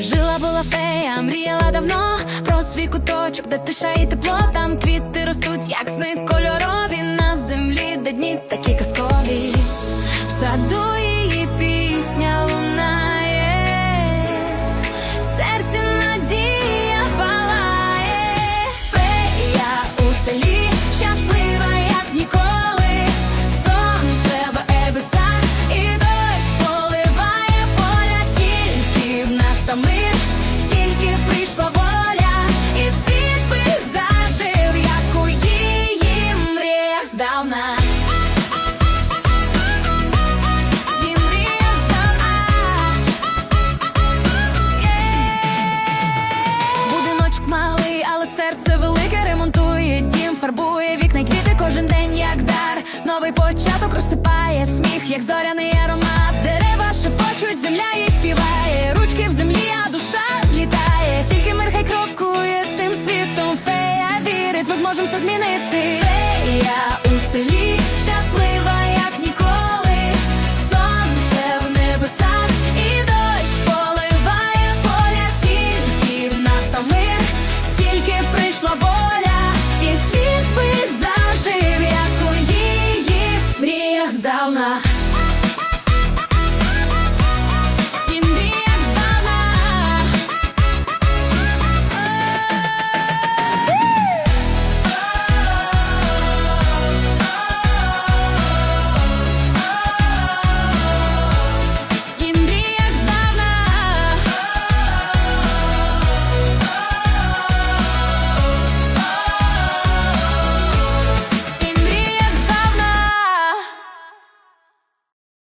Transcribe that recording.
Жила була фея, мріяла давно про свій куточок, де тиша і тепло, там квіти ростуть, як сни кольорові. На землі, де дні такі казкові. В саду її пісня серце велике ремонтує дім, фарбує вікна, квіти кожен день, як дар. Новий початок розсипає сміх, як зоряний аромат. Дерева шепочуть, земля їй співає, ручки в землі, а душа злітає. Тільки мир хай крокує цим світом. Фея вірить, ми зможемо все змінити. Фея у селі щаслива. прийшла воля, і світ би зажив, як у її мріях здавна.